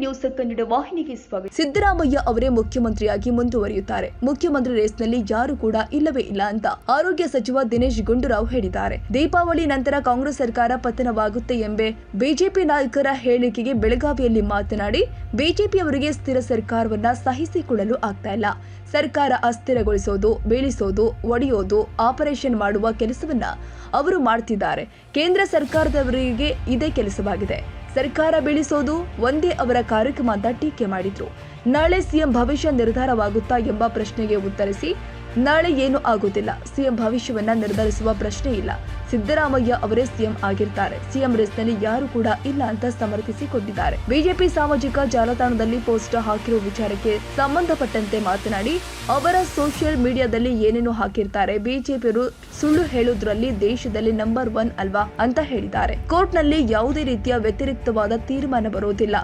News Kannada ವಾಹಿನಿಗೆ ಸ್ವಾಗತ. ಸಿದ್ದರಾಮಯ್ಯ ಅವರೇ ಮುಖ್ಯಮಂತ್ರಿಯಾಗಿ ಮುಂದುವರಿಯುತ್ತಾರೆ. ಮುಖ್ಯಮಂತ್ರಿ ರೇಸ್ನಲ್ಲಿ ಯಾರು ಕೂಡ ಇಲ್ಲವೇ ಇಲ್ಲ ಅಂತ ಆರೋಗ್ಯ ಸಚಿವ ದಿನೇಶ್ ಗುಂಡೂರಾವ್ ಹೇಳಿದ್ದಾರೆ. ದೀಪಾವಳಿ ನಂತರ ಕಾಂಗ್ರೆಸ್ ಸರ್ಕಾರ ಪತನವಾಗುತ್ತೆ ಎಂಬೆ ಬಿಜೆಪಿ ನಾಯಕರ ಹೇಳಿಕೆಗೆ ಬೆಳಗಾವಿಯಲ್ಲಿ ಮಾತನಾಡಿ ಬಿಜೆಪಿಯವರಿಗೆ ಸ್ಥಿರ ಸರ್ಕಾರವನ್ನ ಸಹಿಸಿಕೊಳ್ಳಲು ಆಗ್ತಾ ಇಲ್ಲ. ಸರ್ಕಾರ ಅಸ್ಥಿರಗೊಳಿಸೋದು, ಬೀಳಿಸೋದು, ಒಡೆಯೋದು, ಆಪರೇಷನ್ ಮಾಡುವ ಕೆಲಸವನ್ನ ಅವರು ಮಾಡ್ತಿದ್ದಾರೆ. ಕೇಂದ್ರ ಸರ್ಕಾರದವರಿಗೆ ಇದೇ ಕೆಲಸವಾಗಿದೆ. ಸರ್ಕಾರ ಬೀಳಿಸೋದು ಒಂದೇ ಅವರ ಕಾರ್ಯಕ್ರಮ ಅಂತ ಟೀಕೆ ಮಾಡಿದ್ರು. ನಾಳೆ ಸಿಎಂ ಭವಿಷ್ಯ ನಿರ್ಧಾರವಾಗುತ್ತಾ ಎಂಬ ಪ್ರಶ್ನೆಗೆ ಉತ್ತರಿಸಿ, ನಾಳೆ ಏನು ಆಗುತ್ತಿಲ್ಲ. ಸಿಎಂ ಭವಿಷ್ಯವನ್ನ ನಿರ್ಧರಿಸುವ ಪ್ರಶ್ನೆ ಇಲ್ಲ. ಸಿದ್ದರಾಮಯ್ಯ ಅವರೇ ಸಿಎಂ ಆಗಿರ್ತಾರೆ. ಸಿಎಂ ರೇಸ್ನಲ್ಲಿ ಯಾರು ಕೂಡ ಇಲ್ಲ ಅಂತ ಸಮರ್ಥಿಸಿಕೊಂಡಿದ್ದಾರೆ. ಬಿಜೆಪಿ ಸಾಮಾಜಿಕ ಜಾಲತಾಣದಲ್ಲಿ ಪೋಸ್ಟ್ ಹಾಕಿರುವ ವಿಚಾರಕ್ಕೆ ಸಂಬಂಧಪಟ್ಟಂತೆ ಮಾತನಾಡಿ, ಅವರ ಸೋಷಿಯಲ್ ಮೀಡಿಯಾದಲ್ಲಿ ಏನೇನು ಹಾಕಿರ್ತಾರೆ. ಬಿಜೆಪಿಯವರು ಸುಳ್ಳು ಹೇಳುವುದರಲ್ಲಿ ದೇಶದಲ್ಲಿ ನಂಬರ್ ಒನ್ ಅಲ್ವಾ ಅಂತ ಹೇಳಿದ್ದಾರೆ. ಕೋರ್ಟ್ನಲ್ಲಿ ಯಾವುದೇ ರೀತಿಯ ವ್ಯತಿರಿಕ್ತವಾದ ತೀರ್ಮಾನ ಬರೋದಿಲ್ಲ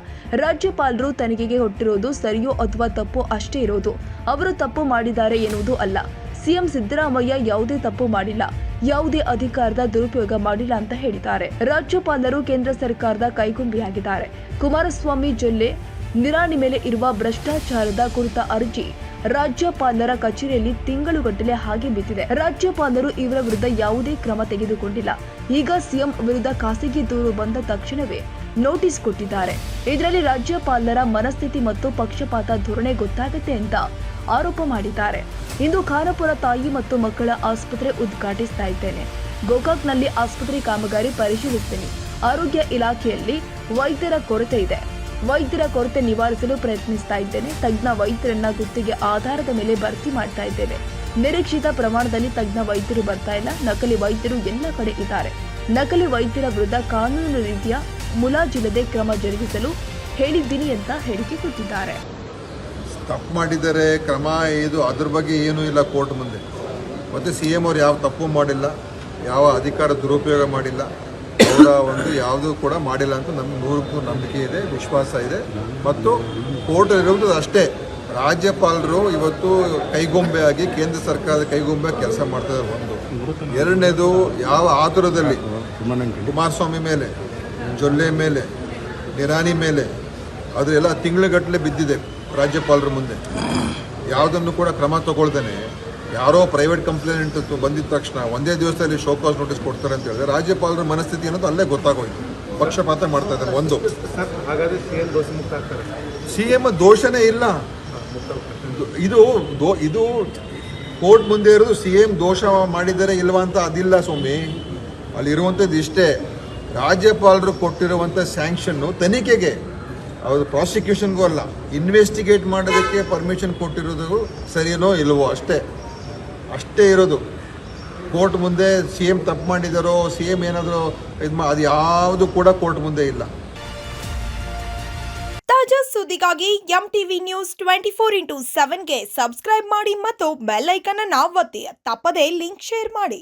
ರಾಜ್ಯಪಾಲರು ತನಿಖೆಗೆ ಹೊಟ್ಟಿರೋದು ಸರಿಯೋ ಅಥವಾ ತಪ್ಪು ಅಷ್ಟೇ ಇರೋದು. ಅವರು ತಪ್ಪು ಮಾಡಿದ್ದಾರೆ ಎನ್ನುವುದು ಅಲ್ಲ. ಸಿಎಂ ಸಿದ್ದರಾಮಯ್ಯ ಯಾವುದೇ ತಪ್ಪು ಮಾಡಿಲ್ಲ. ಯಾವುದೇ ಅಧಿಕಾರದ ದುರುಪಯೋಗ ಮಾಡಿಲ್ಲ ಅಂತ ಹೇಳಿದ್ದಾರೆ. ರಾಜ್ಯಪಾಲರು ಕೇಂದ್ರ ಸರ್ಕಾರದ ಕೈಗುಂಬಿಯಾಗಿದ್ದಾರೆ. ಕುಮಾರಸ್ವಾಮಿ ಜಿಲ್ಲೆ, ನಿರಾಣಿ ಮೇಲೆ ಇರುವ ಭ್ರಷ್ಟಾಚಾರದ ಕುರಿತ ಅರ್ಜಿ ರಾಜ್ಯಪಾಲರ ಕಚೇರಿಯಲ್ಲಿ ತಿಂಗಳುಗಟ್ಟಲೆ ಹಾಗೆ ಬಿದ್ದಿದೆ. ರಾಜ್ಯಪಾಲರು ಇವರ ವಿರುದ್ಧ ಯಾವುದೇ ಕ್ರಮ ತೆಗೆದುಕೊಂಡಿಲ್ಲ. ಈಗ ಸಿಎಂ ವಿರುದ್ಧ ಖಾಸಗಿ ದೂರು ಬಂದ ತಕ್ಷಣವೇ ನೋಟಿಸ್ ಕೊಟ್ಟಿದ್ದಾರೆ. ಇದರಲ್ಲಿ ರಾಜ್ಯಪಾಲರ ಮನಸ್ಥಿತಿ ಮತ್ತು ಪಕ್ಷಪಾತ ಧೋರಣೆ ಗೊತ್ತಾಗುತ್ತೆ ಅಂತ ಆರೋಪ ಮಾಡಿದ್ದಾರೆ. ಇಂದು ಖಾನಾಪುರ ತಾಯಿ ಮತ್ತು ಮಕ್ಕಳ ಆಸ್ಪತ್ರೆ ಉದ್ಘಾಟಿಸ್ತಾ ಇದ್ದೇನೆ. ಗೋಕಾಕ್ನಲ್ಲಿ ಆಸ್ಪತ್ರೆ ಕಾಮಗಾರಿ ಪರಿಶೀಲಿಸ್ತೇನೆ. ಆರೋಗ್ಯ ಇಲಾಖೆಯಲ್ಲಿ ವೈದ್ಯರ ಕೊರತೆ ಇದೆ. ವೈದ್ಯರ ಕೊರತೆ ನಿವಾರಿಸಲು ಪ್ರಯತ್ನಿಸ್ತಾ ಇದ್ದೇನೆ. ತಜ್ಞ ವೈದ್ಯರನ್ನ ಗುತ್ತಿಗೆ ಆಧಾರದ ಮೇಲೆ ಭರ್ತಿ ಮಾಡ್ತಾ ಇದ್ದೇವೆ ನಿರೀಕ್ಷಿತ ಪ್ರಮಾಣದಲ್ಲಿ ತಜ್ಞ ವೈದ್ಯರು ಬರ್ತಾ ಇಲ್ಲ. ನಕಲಿ ವೈದ್ಯರು ಎಲ್ಲ ಕಡೆ ಇದ್ದಾರೆ. ನಕಲಿ ವೈದ್ಯರ ವಿರುದ್ಧ ಕಾನೂನು ರೀತಿಯ ಮುಲಾಜಿಲ್ಲದೆ ಕ್ರಮ ಜರುಗಿಸಲು ಹೇಳಿದ್ದೀನಿ ಅಂತ ಹೇಳಿಕೆ ಕೊಟ್ಟಿದ್ದಾರೆ. ತಪ್ಪು ಮಾಡಿದರೆ ಕ್ರಮ ಇದು ಅದ್ರ ಬಗ್ಗೆ ಏನೂ ಇಲ್ಲ ಕೋರ್ಟ್ ಮುಂದೆ. ಮತ್ತು ಸಿ ಎಂ ಅವ್ರು ಯಾವ ತಪ್ಪು ಮಾಡಿಲ್ಲ, ಯಾವ ಅಧಿಕಾರ ದುರುಪಯೋಗ ಮಾಡಿಲ್ಲ ಅವರ ಒಂದು ಯಾವುದೂ ಕೂಡ ಮಾಡಿಲ್ಲ ಅಂತ ನಮ್ಗೆ ನೂರಕ್ಕೂ ನಂಬಿಕೆ ಇದೆ, ವಿಶ್ವಾಸ ಇದೆ. ಮತ್ತು ಕೋರ್ಟ್ ಇರುವುದು ಅಷ್ಟೇ. ರಾಜ್ಯಪಾಲರು ಇವತ್ತು ಕೈಗೊಂಬೆಯಾಗಿ ಕೇಂದ್ರ ಸರ್ಕಾರದ ಕೈಗೊಂಬೆ ಕೆಲಸ ಮಾಡ್ತಾ ಇದ್ದಾರೆ ಒಂದು. ಎರಡನೇದು ಯಾವ ಆತುರದಲ್ಲಿ? ಕುಮಾರಸ್ವಾಮಿ ಮೇಲೆ, ಜೊಲ್ಲೆ ಮೇಲೆ, ನಿರಾಣಿ ಮೇಲೆ. ಅದರೆಲ್ಲ ತಿಂಗಳುಗಟ್ಟಲೆ ಬಿದ್ದಿದೆ ರಾಜ್ಯಪಾಲರ ಮುಂದೆ. ಯಾವುದನ್ನು ಕೂಡ ಕ್ರಮ ತಗೊಳ್ದೇನೆ ಯಾರೋ ಪ್ರೈವೇಟ್ ಕಂಪ್ಲೇಂಟ್ ಬಂದಿದ ತಕ್ಷಣ ಒಂದೇ ದಿವಸದಲ್ಲಿ ಶೋಕಾಸ್ ನೋಟಿಸ್ ಕೊಡ್ತಾರೆ ಅಂತ ಹೇಳಿದ್ರೆ ರಾಜ್ಯಪಾಲರ ಮನಸ್ಥಿತಿ ಅನ್ನೋದು ಅಲ್ಲೇ ಗೊತ್ತಾಗೋಯ್ತು. ಪಕ್ಷಪಾತ ಮಾಡ್ತಾ ಇದ್ದಾರೆ ಒಂದು. ಸಿ ಎಂ ದೋಷನೇ ಇಲ್ಲ. ಇದು ಇದು ಕೋರ್ಟ್ ಮುಂದೆ ಇರೋದು ಸಿ ಎಂ ದೋಷ ಮಾಡಿದರೆ ಇಲ್ವಾ ಅಂತ ಅದಿಲ್ಲ ಸ್ವಾಮಿ. ಅಲ್ಲಿ ಇರುವಂಥದ್ದು ಇಷ್ಟೇ. ರಾಜ್ಯಪಾಲರು ಕೊಟ್ಟಿರುವಂಥ ಸ್ಯಾಂಕ್ಷನ್ನು ತನಿಖೆಗೆ. ಅವರು ಪ್ರಾಸಿಕ್ಯೂಷನ್ಗೂ ಅಲ್ಲ. ಇನ್ವೆಸ್ಟಿಗೇಟ್ ಮಾಡೋದಕ್ಕೆ ಪರ್ಮಿಷನ್ ಕೊಟ್ಟಿರೋದು ಸರಿಯೋ ಇಲ್ವೋ ಅಷ್ಟೇ. ಅಷ್ಟೇ ಇರೋದು. ಕೋರ್ಟ್ ಮುಂದೆ ಸಿ ಎಂ ತಪ್ಪು ಮಾಡಿದಾರೋ, ಸಿ ಎಂ ಏನಾದರೂ ಇದು ಅದು ಯಾವುದು ಕೂಡ ಕೋರ್ಟ್ ಮುಂದೆ ಇಲ್ಲ. ತಾಜಾ ಸುದ್ದಿಗಾಗಿ M TV news twenty four into ಸೆವೆನ್ಗೆ subscribe ಮಾಡಿ ಮತ್ತು ಬೆಲ್ ಐಕನ್ ಅನ್ನು ಒತ್ತಿ. ತಪ್ಪದೇ ಲಿಂಕ್ ಶೇರ್ ಮಾಡಿ.